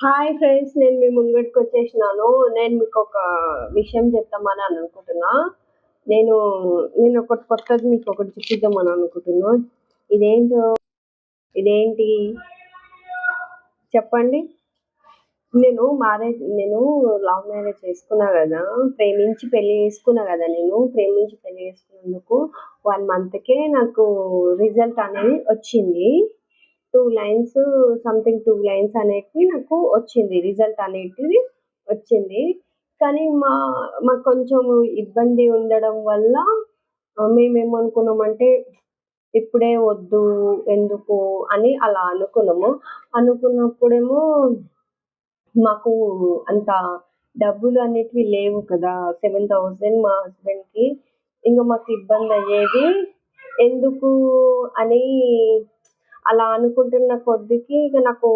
Hi friends నేను మీ ముంగడికి వచ్చేసినాను. నేను మీకు ఒక విషయం చెప్తామని అనుకుంటున్నా. నేను నేను ఒకటి కొత్తది మీకు ఒకటి చూపిద్దామని అనుకుంటున్నా. ఇదేంటో ఇదేంటి? చెప్పండి. నేను మ్యారేజ్ నేను లవ్ మ్యారేజ్ చేసుకున్నా కదా ప్రేమించి పెళ్ళి చేసుకున్నా కదా నేను ప్రేమించి పెళ్ళి చేసుకున్నందుకు వన్ మంత్కే నాకు రిజల్ట్ అనేది వచ్చింది. Two lines something two lines అనేటివి నాకు వచ్చింది. రిజల్ట్ అనేటిది వచ్చింది. కానీ మా మాకు కొంచెం ఇబ్బంది ఉండడం వల్ల మేమేమనుకున్నామంటే ఇప్పుడే వద్దు ఎందుకు అని అలా అనుకున్నాము. అనుకున్నప్పుడేమో మాకు అంత డబ్బులు అనేటివి లేవు కదా సెవెన్ థౌజండ్ మా హస్బెండ్కి ఇంకా మాకు ఇబ్బంది అయ్యేది ఎందుకు అని అలా అనుకుంటున్న కొద్దికి ఇక నాకు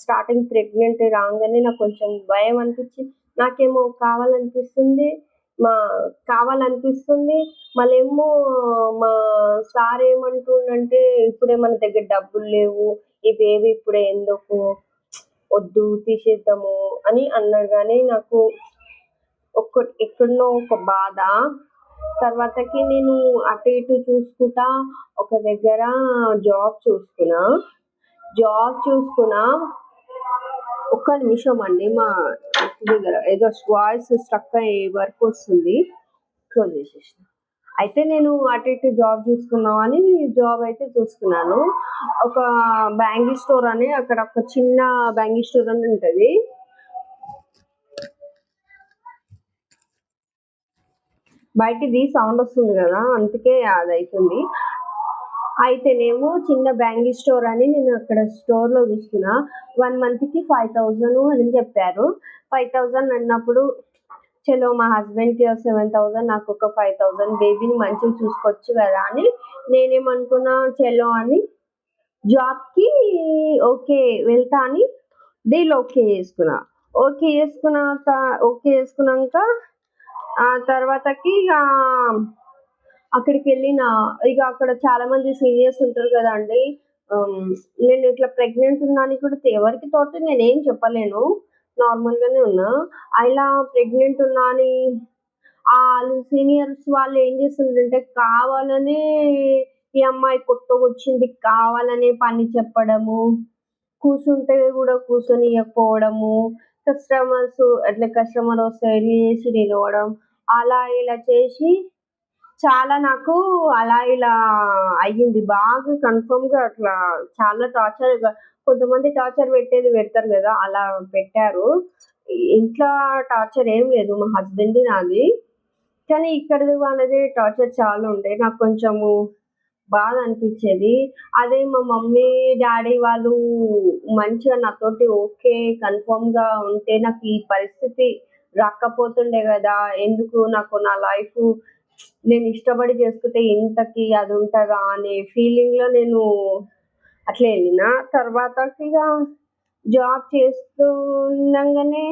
స్టార్టింగ్ ప్రెగ్నెంట్ రాగానే నాకు కొంచెం భయం అనిపించి నాకేమో కావాలనిపిస్తుంది మా కావాలనిపిస్తుంది మళ్ళేమో మా సార్ ఏమంటుండంటే ఇప్పుడే మన దగ్గర డబ్బులు లేవు ఈ బేబీ ఇప్పుడే ఎందుకు వద్దు తీసేద్దాము అని అన్నాడు కానీ నాకు ఒక్క ఎక్కడనో ఒక బాధ తర్వాతకి నేను అటు ఇటు చూసుకుంటా ఒక దగ్గర జాబ్ చూసుకున్నా. జాబ్ చూసుకున్నా ఒక్క నిమిషం అండి మా దగ్గర ఏదో వాయిస్ స్ట్రక్ అయ్యే వర్క్ వస్తుంది. క్లోజ్ చేసేసిన. అయితే నేను అటు ఇటు జాబ్ చూసుకున్నామని జాబ్ అయితే చూసుకున్నాను. ఒక బ్యాంగిల్ స్టోర్ అని అక్కడ ఒక చిన్న బ్యాంగిల్ స్టోర్ అని ఉంటుంది. బయటిది సౌండ్ వస్తుంది కదా అందుకే అది అవుతుంది అయితేనేమో చిన్న బ్యాంగిల్ స్టోర్ అని నేను అక్కడ స్టోర్లో చూసుకున్నా వన్ మంత్కి ఫైవ్ థౌజండ్ అని చెప్పారు. ఫైవ్ థౌజండ్ అన్నప్పుడు చలో మా హస్బెండ్కి సెవెన్ థౌజండ్ నాకు ఒక ఫైవ్ థౌజండ్ బేబీని మంచిగా చూసుకోవచ్చు కదా అని నేనేమనుకున్నా చలో అని జాబ్కి ఓకే వెళ్తా అని డీల్ ఓకే చేసుకున్నా. ఓకే చేసుకున్నాక ఓకే చేసుకున్నాక ఆ తర్వాతకి ఇక అక్కడికి వెళ్ళిన ఇక అక్కడ చాలా మంది సీనియర్స్ ఉంటారు కదండి. నేను ఇట్లా ప్రెగ్నెంట్ ఉన్నాను కూడా ఎవరికి తోటి నేనేం చెప్పలేను. నార్మల్గానే ఉన్నా. అలా ప్రెగ్నెంట్ ఉన్నా అని ఆ సీనియర్స్ వాళ్ళు ఏం చేస్తుంటే కావాలనే ఈ అమ్మాయి కొత్తగా వచ్చింది కావాలనే పని చెప్పడము కూర్చుంటే కూడా కూర్చొని ఇవ్వకపోవడము కస్టమర్స్ అట్లా కస్టమర్ వస్తే చేసి నిలవడం అలా ఇలా చేసి చాలా నాకు అలా ఇలా అయ్యింది. బాగా కన్ఫర్మ్గా అట్లా చాలా టార్చర్ కొంతమంది టార్చర్ పెట్టేది పెడతారు కదా అలా పెట్టారు. ఇంట్లో టార్చర్ ఏం లేదు మా హస్బెండ్ నాది. కానీ ఇక్కడది వాళ్ళది టార్చర్ చాలా ఉండే. నాకు కొంచెము బాధ అనిపించేది. అదే మా మమ్మీ డాడీ వాళ్ళు మంచిగా నాతోటి ఓకే కన్ఫర్మ్గా ఉంటే నాకు ఈ పరిస్థితి రాకపోతుండే కదా ఎందుకు నాకు నా లైఫ్ నేను ఇష్టపడి చేసుకుంటే ఇంతకి అది ఉంటుందా అనే ఫీలింగ్లో నేను అట్లా వెళ్ళిన. తర్వాత ఇక జాబ్ చేస్తుండగానే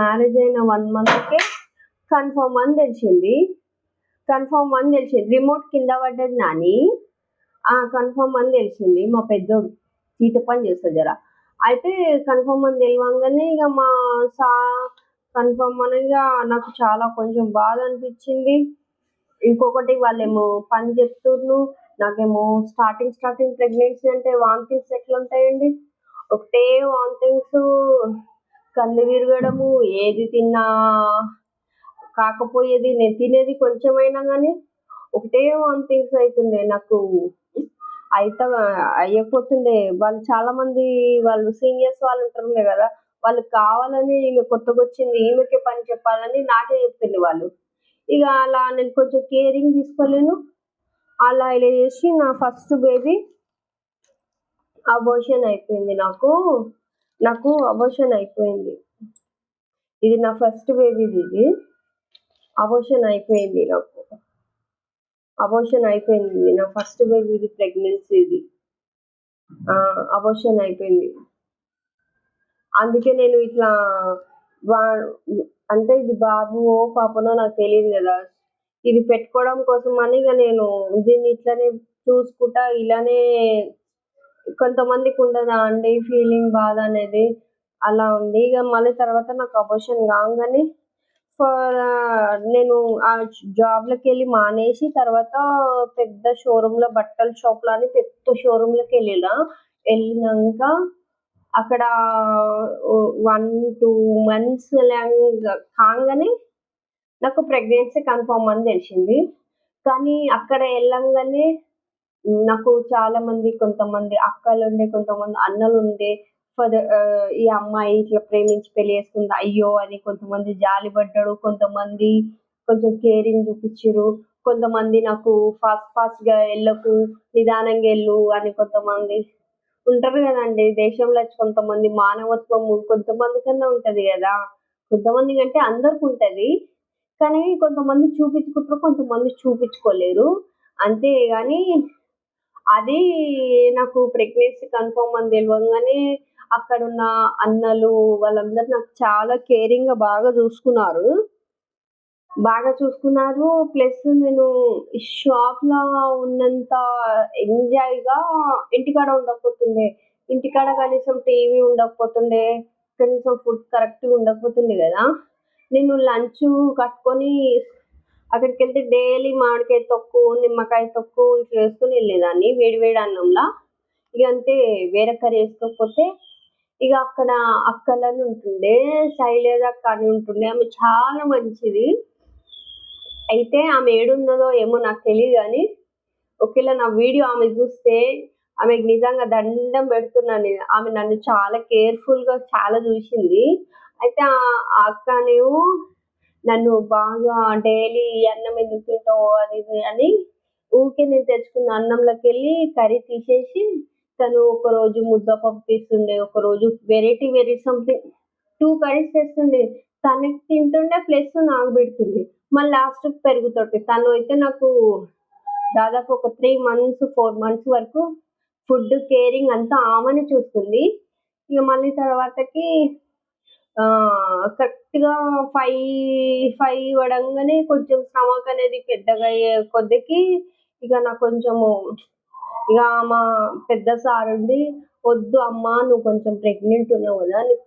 మ్యారేజ్ అయిన వన్ మంత్కే కన్ఫర్మ్ అని తెలిసింది. కన్ఫర్మ్ అని తెలిసింది. రిమోట్ కింద పడ్డది నాని. ఆ కన్ఫర్మ్ అని తెలిసింది. మా పెద్దోడు చీట పని చేస్తుంది జరా. అయితే కన్ఫర్మ్ అని తెలియంగానే ఇక మా సా కన్ఫర్మ్ అనగా నాకు చాలా కొంచెం బాధ అనిపించింది. ఇంకొకటి వాళ్ళేమో పని చెప్తున్నారు నాకేమో స్టార్టింగ్ స్టార్టింగ్ ప్రెగ్నెన్సీ అంటే వామిటింగ్స్ ఎట్లా ఉంటాయండి ఒకటే వామిటింగ్స్ కళ్ళు తిరగడము ఏది తిన్నా కాకపోయేది నేను తినేది కొంచెమైనా కానీ ఒకటే వన్ థింగ్స్ అవుతుండే నాకు అయితే అయ్యకపోతుండే. వాళ్ళు చాలా మంది వాళ్ళు సీనియర్స్ వాళ్ళు ఉంటారు కదా వాళ్ళు కావాలని ఈమె కొత్తగా వచ్చింది ఈమెకే పని చెప్పాలని నాకే చెప్తుండే వాళ్ళు. ఇక అలా నేను కొంచెం కేరింగ్ తీసుకోలేను. అలా ఇలా చేసి నా ఫస్ట్ బేబీ అబోషన్ అయిపోయింది నాకు. నాకు అబోషన్ అయిపోయింది. ఇది నా ఫస్ట్ బేబీది ఇది. అబోషన్ అయిపోయింది నాకు. అబోషన్ అయిపోయింది. ఇది నా ఫస్ట్ బేబీది ప్రెగ్నెన్సీ ఇది అబోషన్ అయిపోయింది. అందుకే నేను ఇట్లా బా అంటే ఇది బాబువో పాపనో నాకు తెలియదు కదా. ఇది పెట్టుకోవడం కోసం అని ఇక నేను దీన్ని ఇట్లానే చూసుకుంటా ఇలానే కొంతమందికి ఉండదా అండి? ఫీలింగ్ బాధ అనేది అలా ఉంది. ఇక మళ్ళీ తర్వాత నాకు అబోషన్ కాగానే ఫర్ నేను ఆ జాబ్‌లోకి వెళ్ళి మానేసి తర్వాత పెద్ద షోరూంలో బట్టల షాప్‌లో అని పెద్ద షోరూమ్‌లోకి వెళ్ళినా వెళ్ళినాక అక్కడ వన్ టూ మంత్స్ ల్యాంగ్ నాకు ప్రెగ్నెన్సీ కన్ఫర్మ్ అని తెలిసింది. కానీ అక్కడ వెళ్ళంగానే నాకు చాలా మంది కొంతమంది అక్కలుండే, కొంతమంది అన్నలు ఉండే ఫర్ ఈ అమ్మాయి ఇట్లా ప్రేమించి పెళ్ళి చేసుకుంది. అయ్యో! అని కొంతమంది జాలి పడ్డాడు కొంతమంది కొంచెం కేరింగ్ చూపించారు కొంతమంది నాకు ఫాస్ట్ ఫాస్ట్గా వెళ్ళకు నిదానంగా వెళ్ళు అని కొంతమంది ఉంటారు కదండి దేశంలో కొంతమంది మానవత్వము కొంతమందికన్నా ఉంటది కంటే అందరికి ఉంటది కానీ కొంతమంది చూపించుకుంటారు. కొంతమంది చూపించుకోలేరు. అంతే కానీ అది నాకు ప్రెగ్నెన్సీ కన్ఫర్మ్ అని తెలియగానే అక్కడున్న అన్నలు వాళ్ళందరూ నాకు చాలా కేరింగ్‌గా బాగా చూసుకున్నారు. బాగా చూసుకున్నారు. ప్లస్ నేను షాప్‌లో ఉన్నంత ఎంజాయ్‌గా ఇంటికాడ ఉండకపోతుండే. ఇంటికాడ కనీసం టీవీ ఉండకపోతుండే. కనీసం ఫుడ్ కరెక్ట్‌గా ఉండకపోతుండే కదా నేను లంచ్ కట్టుకొని అక్కడికి వెళ్తే డైలీ మామిడికాయ తొక్కు, నిమ్మకాయ తొక్కు ఇట్లా వేసుకుని వెళ్ళేదాన్ని వేడివేడి అన్నంలో అన్నంలా. ఇగ అంతే వేరే కర్రీ వేసుకోకపోతే ఇక అక్కడ అక్కలని ఉంటుండే. శైలేజ అక్క అని ఉంటుండే. ఆమె చాలా మంచిది. అయితే ఆమె ఏడున్నదో ఏమో నాకు తెలియదు కానీ ఒకవేళ నా వీడియో ఆమె చూస్తే ఆమెకు నిజంగా దండం పెడుతున్నాను నేను. ఆమె నన్ను చాలా కేర్‌ఫుల్‌గా చాలా చూసింది. అయితే ఆ అక్కనేమో నన్ను బాగా డైలీ ఈ అన్నం ఎందుకు తింటావు అది ఇది అని ఊరికే నేను తెచ్చుకున్న అన్నంలోకెళ్ళి కర్రీ తీసేసి తను ఒకరోజు ముద్దపప్పు తీస్తుండే. ఒకరోజు variety very something two curries తెస్తుండే. తనకి తింటుండే ప్లస్ నాకు పెడుతుండే. మళ్ళీ లాస్ట్ పెరుగుతోటి. తను అయితే నాకు దాదాపు ఒక త్రీ మంత్స్, ఫోర్ మంత్స్ వరకు ఫుడ్ కేరింగ్ అంతా ఆమెనే చూస్తుంది ఇక మళ్ళీ తర్వాతకి కరెక్ట్‌గా 5, 5 పడంగానే కొంచెం స్టమక్ అనేది పెద్దగా అయ్యే కొద్దికి ఇక నాకు కొంచెము ఇక మా పెద్ద సార్ ఉంది "వద్దు అమ్మా నువ్వు కొంచెం ప్రెగ్నెంట్ ఉన్నావు కదా నీకు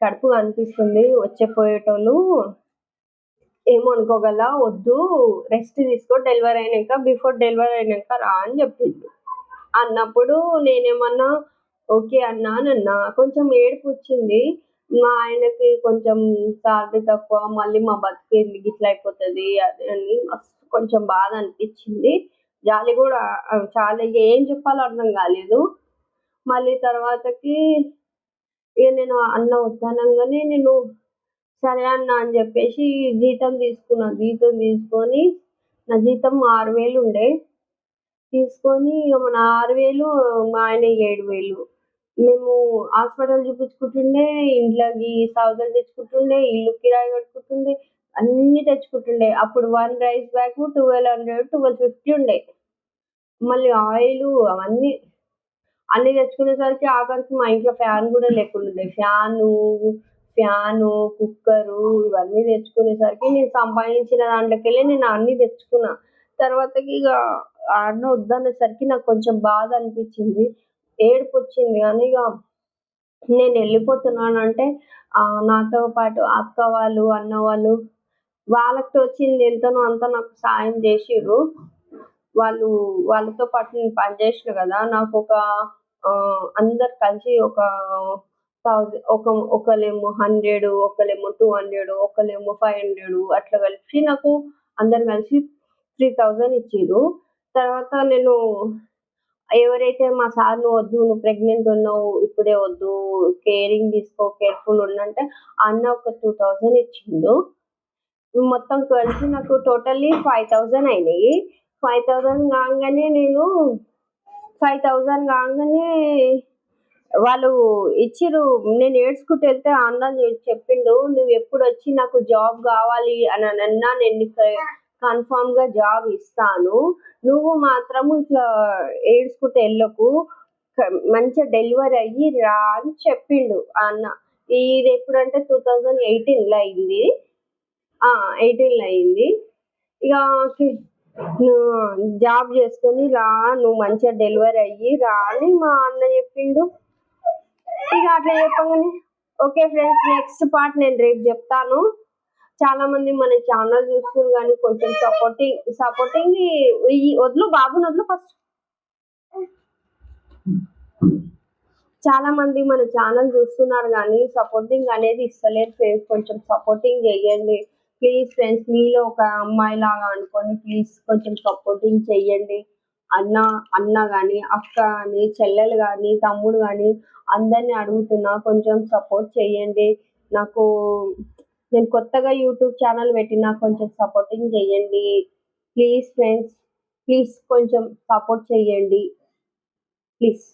కడుపు కనిపిస్తుంది. వచ్చే పోయేటోళ్ళు అనుకోగల వద్దు రెస్ట్ తీసుకో డెలివరీ అయినాక బిఫోర్ డెలివరీ అయినాక రా" అని చెప్పిండు. అన్నప్పుడు నేనేమన్నా ఓకే అన్నా అన్నా. కొంచెం ఏడుపొచ్చింది. మా ఆయనకి కొంచెం సాలరీ తక్కువ. మళ్ళీ మా బతుకు ఎందుకు ఇట్లా అయిపోతుంది అది అని మస్తు కొంచెం బాధ అనిపించింది. జాలి కూడా చాలా ఏం చెప్పాలో అర్థం కాలేదు. మళ్ళీ తర్వాతకి ఇక నేను అన్న వద్దనంగానే నేను సరే అన్న అని చెప్పేసి జీతం తీసుకున్నా. జీతం తీసుకొని నా జీతం ఆరు వేలు ఉండే. తీసుకొని ఇక మన ఆరు వేలు మా ఆయన ఏడు వేలు మేము హాస్పిటల్ చూపించుకుంటుండే, ఇంట్లోకి సౌదాలు తెచ్చుకుంటుండే, ఇల్లు కిరాయి కట్టుకుంటుండే, అన్నీ తెచ్చుకుంటుండే. అప్పుడు వన్ రైస్ బ్యాగ్ 1200, 1250 ఉండే. మళ్ళీ ఆయిల్ అవన్నీ అన్నీ తెచ్చుకునేసరికి ఆఖరికి మా ఇంట్లో ఫ్యాన్ కూడా లేకుండా ఫ్యాను, ఫ్యాను, కుక్కరు ఇవన్నీ తెచ్చుకునేసరికి నేను సంపాదించిన దాంట్లోకెళ్ళి నేను అన్నీ తెచ్చుకున్నా. తర్వాతకి ఇక ఆ అన్న వద్దనేసరికి నాకు కొంచెం బాధ అనిపించింది. ఏడుపు వచ్చింది కానీ ఇక నేను వెళ్ళిపోతున్నాను అంటే నాతో పాటు అక్క వాళ్ళు, అన్న వాళ్ళు వాళ్ళకి వచ్చింది ఎంతనో అంత నాకు సాయం చేసిర్రు. వాళ్ళు వాళ్ళతో పాటు నేను పని కదా నాకు ఒక అందరు కలిసి ఒక థౌజండ్ ఒక ఒకళ్ళేమో 100, ఒకళ్ళేమో 200, ఒకళ్ళేమో 500 అట్లా కలిసి నాకు అందరు కలిసి 3000 ఇచ్చిర్రు. తర్వాత నేను ఎవరైతే మా సార్ "నువ్వు వద్దు నువ్వు ప్రెగ్నెంట్ ఉన్నావు. ఇప్పుడే వద్దు. కేరింగ్ తీసుకో, కేర్‌ఫుల్ ఉండంటే" అన్న ఒక 2000 ఇచ్చిండు. మొత్తం కలిసి నాకు టోటల్లీ 5000 అయినాయి. ఫైవ్ థౌజండ్ కాగానే నేను ఫైవ్ థౌజండ్ కాగానే వాళ్ళు ఇచ్చిరు నేను ఏడ్చుకుంటూ వెళ్తే అన్న చెప్పిండు, "నువ్వు ఎప్పుడు వచ్చి నాకు జాబ్ కావాలి అని అన్నా నేను నీకు కన్ఫర్మ్‌గా జాబ్ ఇస్తాను. నువ్వు మాత్రము ఇట్లా ఏడ్చుకుంటే వెళ్ళకు మంచిగా డెలివరీ అయ్యి రా" అని చెప్పిండు అన్న. ఇది ఎప్పుడంటే టూ థౌజండ్ ఎయిటీన్లో అయింది. ఎయిటీన్లో అయింది ఇక జాబ్ చేసుకొని రా. నువ్వు మంచిగా డెలివరీ అయ్యి రా అని మా అన్న చెప్పిండు. ఇక అట్లా చెప్పగానే ఓకే ఫ్రెండ్స్ నెక్స్ట్ పార్ట్ నేను రేపు చెప్తాను చాలా మంది మన ఛానల్ చూస్తున్నారు కానీ కొంచెం సపోర్టింగ్ సపోర్టింగ్ ఈ వదులు బాబుని వదులు ఫస్ట్ చాలా మంది మన ఛానల్ చూస్తున్నారు కానీ సపోర్టింగ్ అనేది ఇస్తలేదు ఫ్రెండ్స్ కొంచెం సపోర్టింగ్ చేయండి. ప్లీజ్ ఫ్రెండ్స్ మీలో ఒక అమ్మాయి లాగా అనుకొని ప్లీజ్ కొంచెం సపోర్టింగ్ చెయ్యండి అన్న అన్న కానీ అక్క కానీ చెల్లెలు కానీ తమ్ముడు కానీ అందరిని అడుగుతున్నా కొంచెం సపోర్ట్ చేయండి. నాకు నేను కొత్తగా యూట్యూబ్ ఛానల్ పెట్టినా కొంచెం సపోర్టింగ్ చేయండి. ప్లీజ్ ఫ్రెండ్స్ ప్లీజ్ కొంచెం సపోర్ట్ చేయండి. ప్లీజ్